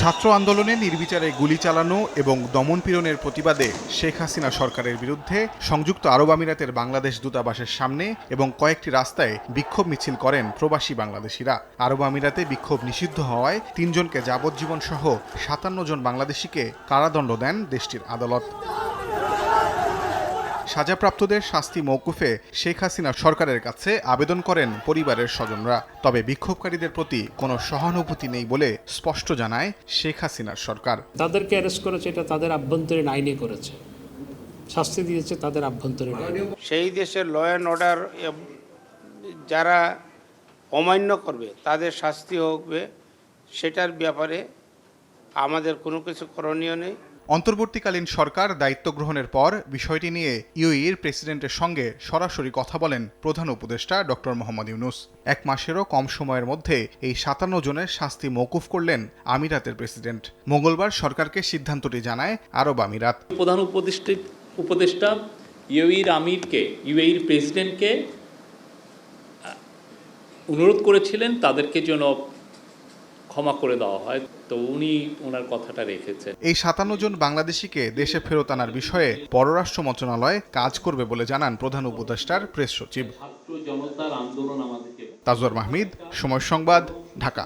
ছাত্র আন্দোলনে নির্বিচারে গুলি চালানো এবং দমনপীড়নের প্রতিবাদে শেখ হাসিনা সরকারের বিরুদ্ধে সংযুক্ত আরব আমিরাতের বাংলাদেশ দূতাবাসের সামনে এবং কয়েকটি রাস্তায় বিক্ষোভ মিছিল করেন প্রবাসী বাংলাদেশিরা। আরব আমিরাতে বিক্ষোভ নিষিদ্ধ হওয়ায় তিনজনকে যাবজ্জীবন সহ সাতান্ন জন বাংলাদেশিকে কারাদণ্ড দেন দেশটির আদালত। সাজাপ্রাপ্তদের শাস্তি মৌকুফে শেখ হাসিনা সরকারের কাছে আবেদন করেন পরিবারের স্বজনরা। তবে বিক্ষোভকারীদের প্রতি কোনো সহানুভূতি নেই বলে স্পষ্ট জানায় শেখ হাসিনার সরকার। তাদেরকে অ্যারেস্ট করেছে এটা তাদের আভ্যন্তরীণ আইনে করেছে। শাস্তি দিয়েছে তাদের আভ্যন্তরীণ আইনে। সেই দেশের ল অ্যান্ড অর্ডার যারা অমান্য করবে তাদের শাস্তি হবে সেটার ব্যাপারে আমাদের কোনো কিছু করণীয় নেই। অন্তর্বর্তীকালীন সরকার দায়িত্ব গ্রহণের পর বিষয়টি নিয়ে ইউএইর প্রেসিডেন্টের সঙ্গে সরাসরি কথা বলেন প্রধান উপদেষ্টা ডক্টর মোহাম্মদ ইউনুস। এক মাসেরও কম সময়ের মধ্যে এই সাতান্ন জনের শাস্তি মৌকুফ করলেন আমিরাতের প্রেসিডেন্ট। মঙ্গলবার সরকারকে সিদ্ধান্তটি জানায় আরব আমিরাত। প্রধান উপদেষ্টা উপদেষ্টা আমিরকে ইউএইর প্রেসিডেন্টকে অনুরোধ করেছিলেন তাদেরকে যেন ক্ষমা করে দেওয়া হয়। তো উনি ওনার কথাটা রেখেছেন। এই সাতান্ন জন বাংলাদেশিকে দেশে ফেরত আনার বিষয়ে পররাষ্ট্র মন্ত্রণালয় কাজ করবে বলে জানান প্রধান উপদেষ্টার প্রেস সচিব। ছাত্র জনতার আন্দোলন আমাদেরকে তাজর মাহমিদ সময় সংবাদ ঢাকা।